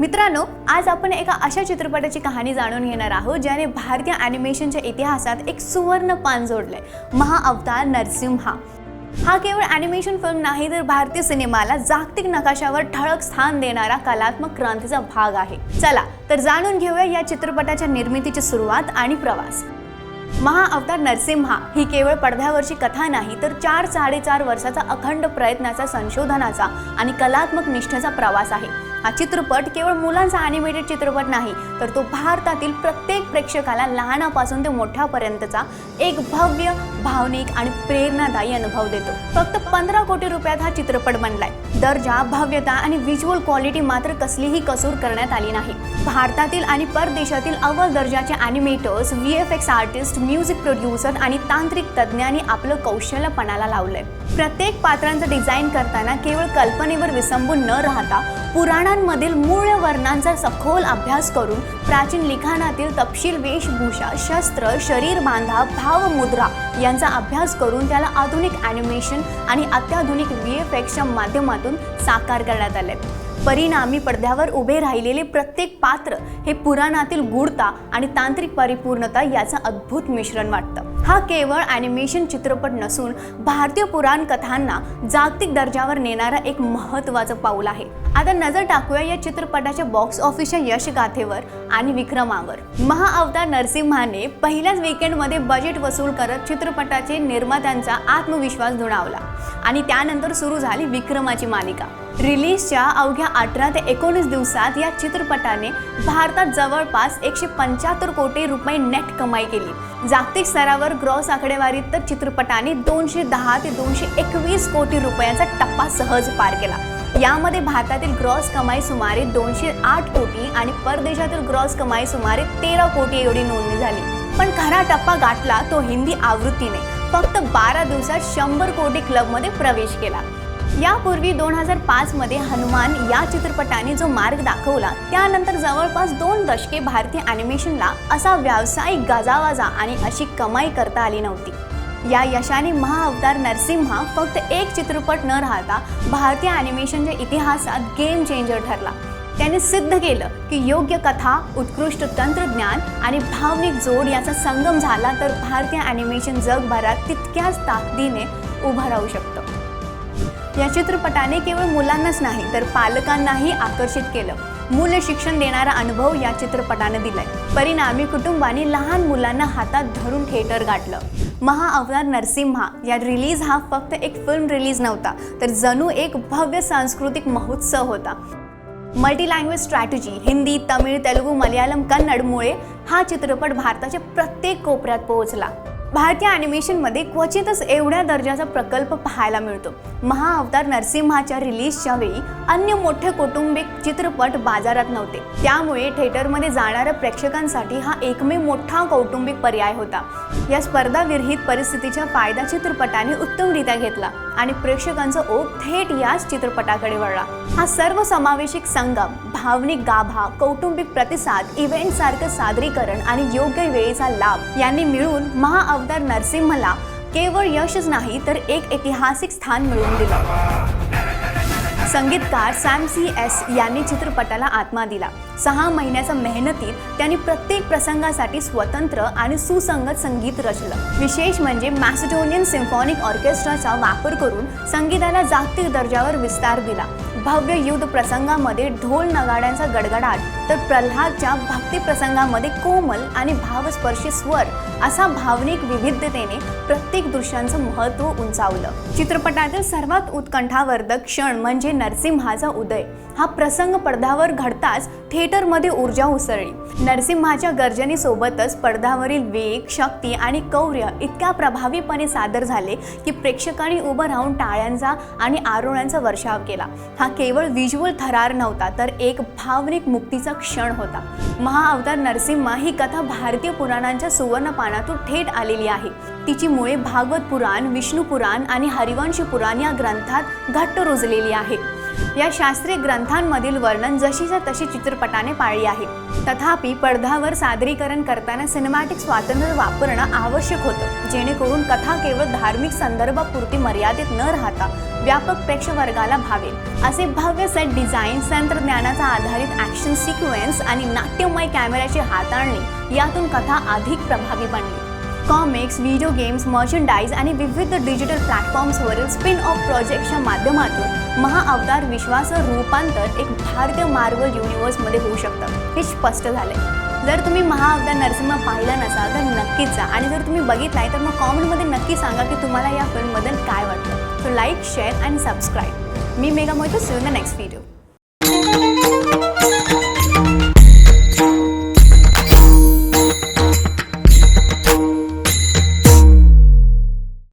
मित्रांनो आज आपण एका अशा चित्रपटाची कहाणी जाणून घेणार आहोत ज्याने भारतीय ॲनिमेशनच्या इतिहासात एक सुवर्ण पान जोडलंय. महाअवतार नरसिम्हा. हा केवळ ॲनिमेशन फिल्म नाही तर भारतीय सिनेमाला जागतिक नकाशावर ठळक स्थान देणारा कलात्मक क्रांतीचा भाग आहे. चला तर जाणून घेऊया या चित्रपटाच्या निर्मितीची सुरुवात आणि प्रवास. महाअवतार नरसिम्हा ही केवळ पडद्यावरची कथा नाही तर चार साडेचार वर्षाचा अखंड प्रयत्नाचा संशोधनाचा आणि कलात्मक निष्ठेचा प्रवास आहे. हा चित्रपट केवळ मुलांचा ॲनिमेटेड चित्रपट नाही तर तो भारतातील प्रत्येक प्रेक्षकाला लहानापासून ते मोठ्यापर्यंतचा एक भव्य भावनिक आणि प्रेरणादायी अनुभव देतो. फक्त पंधरा कोटी रुपयात हा चित्रपट बनलाय. दर्जा भव्यता आणि व्हिज्युअल क्वालिटी मात्र कसलीही कसूर करण्यात आली नाही. भारतातील आणि परदेशातील अव्वल दर्जाचे animators V F X artist music producer आणि तांत्रिक तज्ज्ञांनी आपलं कौशल्यपणाला लावलंय. प्रत्येक पात्रांचं डिझाईन करताना केवळ कल्पनेवर विसंबून न राहता वर्णांमधील मूळ वर्णांचा सखोल अभ्यास करून प्राचीन लिखाणातील तपशील वेशभूषा शस्त्र शरीर बांधा भावमुद्रा यांचा अभ्यास करून त्याला आधुनिक ॲनिमेशन आणि अत्याधुनिक व्ही एफ एक्सच्या माध्यमातून साकार करण्यात आले. परिणामी पडद्यावर उभे राहिलेले प्रत्येक पात्र हे पुराणातील गूढता आणि तांत्रिक परिपूर्णता याचं अद्भुत मिश्रण वाटतं. हा केवळ ॲनिमेशन चित्रपट नसून भारतीय पुराण कथांना जागतिक दर्जावर नेणारा एक महत्त्वाचं पाऊल आहे. आता नजर टाकूया या चित्रपटाच्या बॉक्स ऑफिसच्या यशगाथेवर आणि विक्रमावर. महाअवतार नरसिम्हाने पहिल्याच वीकेंडमध्ये बजेट वसूल करत चित्रपटाचे निर्मात्यांचा आत्मविश्वास धुणावला आणि त्यानंतर सुरू झाली विक्रमाची मालिका. रिलीजच्या अवघ्या अठरा ते एकोणीस दिवसात या चित्रपटाने भारतात जवळपास एकशे पंच्याहत्तर कोटी रुपये नेट कमाई केली. जागतिक स्तरावर ग्रॉस आकडेवारीत तर चित्रपटाने दोनशे दहा ते दोनशे एकवीस कोटी रुपयांचा टप्पा सहज पार केला. यामध्ये भारतातील ग्रॉस कमाई सुमारे दोनशे आठ कोटी आणि परदेशातील ग्रॉस कमाई सुमारे तेरा कोटी एवढी नोंदणी झाली. पण खरा टप्पा गाठला तो हिंदी आवृत्तीने. फक्त बारा दिवसात शंभर कोटी क्लबमध्ये प्रवेश केला. यापूर्वी दोन हजार पाचमध्ये हनुमान या चित्रपटाने जो मार्ग दाखवला त्यानंतर जवळपास दोन दशके भारतीय ॲनिमेशनला असा व्यावसायिक गाजावाजा आणि अशी कमाई करता आली नव्हती. या यशाने महाअवतार नरसिम्हा फक्त एक चित्रपट न राहता भारतीय ॲनिमेशनच्या इतिहासात गेम चेंजर ठरला. त्याने सिद्ध केलं की योग्य कथा उत्कृष्ट तंत्रज्ञान आणि भावनिक जोड याचा संगम झाला तर भारतीय ॲनिमेशन जगभरात तितक्याच ताकदीने उभं राहू शकतं. या चित्रपटाने केवळ मुलांनाच नाही तर पालकांनाही आकर्षित केलं. मूल शिक्षण देणारा अनुभव या चित्रपटाने दिलाय. परिणामी कुटुंबाने लहान मुलांना हातात धरून थिएटर गाठलं. महाअवतार नरसिम्हा या रिलीज हा फक्त एक फिल्म रिलीज नव्हता तर जणू एक भव्य सांस्कृतिक महोत्सव होता. Multi language strategy Hindi Tamil Telugu Malayalam कन्नडमुळे हा चित्रपट भारताच्या प्रत्येक कोपऱ्यात पोहोचला. भारतीय ॲनिमेशनमध्ये क्वचितच एवढ्या दर्जाचा प्रकल्प पाहायला मिळतो. महाअवतार नरसिम्हाच्या रिलीजच्या वेळी अन्य मोठे कौटुंबिक चित्रपट बाजारात नव्हते. त्यामुळे थिएटरमध्ये जाणाऱ्या प्रेक्षकांसाठी हा एकमेव मोठा कौटुंबिक पर्याय होता. या स्पर्धाविरहित परिस्थितीचा फायदा चित्रपटाने उत्तमरित्या घेतला आणि प्रेक्षकांचा ओघ थेट याच चित्रपटाकडे वळला. हा सर्व समावेशिक संगम भावनिक गाभा कौटुंबिक प्रतिसाद इव्हेंट सारखं सादरीकरण आणि योग्य वेळेचा लाभ यांनी मिळून महाअवतार नरसिंहला केवळ यशच नाही तर एक ऐतिहासिक स्थान मिळवून दिलं. संगीतकार सॅम सी एस यांनी चित्रपटाला आत्मा दिला. सहा महिन्याच्या मेहनतीत त्यांनी प्रत्येक प्रसंगासाठी स्वतंत्र आणि सुसंगत संगीत रचलं. विशेष म्हणजे मॅसिडोनियन सिम्फॉनिक ऑर्केस्ट्राचा वापर करून संगीताला जागतिक दर्जावर विस्तार दिला. भव्य युद्ध प्रसंगामध्ये ढोल नगाड्यांचा गडगडाट तर प्रल्हादच्या भक्ती प्रसंगामध्ये कोमल आणि भावस्पर्शी स्वर असा भावनिक विविधतेने प्रत्येक दृश्यांचं महत्त्व उंचावलं. चित्रपटातील सर्वात उत्कंठावर्धक क्षण म्हणजे नरसिंहाचा उदय. हा प्रसंग पडद्यावर घडताच थिएटरमध्ये ऊर्जा उसळली. नरसिंहाच्या गर्जनेसोबतच पडद्यावरील वेग शक्ती आणि कौर्य इतक्या प्रभावीपणे सादर झाले की प्रेक्षकांनी उभं राहून टाळ्यांचा आणि आरोळ्यांचा वर्षाव केला. हा केवळ विज्युअल थरार नव्हता तर एक भावनिक मुक्तीचा क्षण होता. महाअवतार नरसिम्हा ही कथा भारतीय पुराणांच्या सुवर्ण पानातून थेट आलेली आहे. तिची मुळे भागवत पुराण विष्णू पुराण आणि हरिवंश पुराण या ग्रंथात घट्ट रुजलेली आहे. या शास्त्रीय ग्रंथांमधील वर्णन जशीच्या तशी चित्रपटाने पाळली आहे. तथापि पडद्यावर सादरीकरण करताना सिनेमॅटिक स्वातंत्र्य वापरणं आवश्यक होतं जेणेकरून कथा केवळ धार्मिक संदर्भापुरती मर्यादित न राहता व्यापक प्रेक्षवर्गाला भावेल. असे भव्य सेट डिझाईन तंत्रज्ञानाचा आधारित ॲक्शन सिक्वेन्स आणि नाट्यमय कॅमेऱ्याची हाताळणी यातून कथा अधिक प्रभावी बनली. कॉमिक्स व्हिडिओ गेम्स मर्चंडाईज आणि विविध डिजिटल प्लॅटफॉर्म्सवरील स्पिन ऑफ प्रोजेक्टच्या माध्यमातून महाअवतार विश्वाचं रूपांतर एक भारतीय मार्वल युनिवर्समध्ये होऊ शकतं हे स्पष्ट झाले जर तुम्ही महाअवतार नरसिंह पाहिला नसाल तर नक्कीच जा. आणि जर तुम्ही बघितलाय तर मग कॉमेंटमध्ये नक्की सांगा की तुम्हाला या फिल्मबद्दल काय वाटतं. So like share and subscribe मी मेगा mojito. See in the next video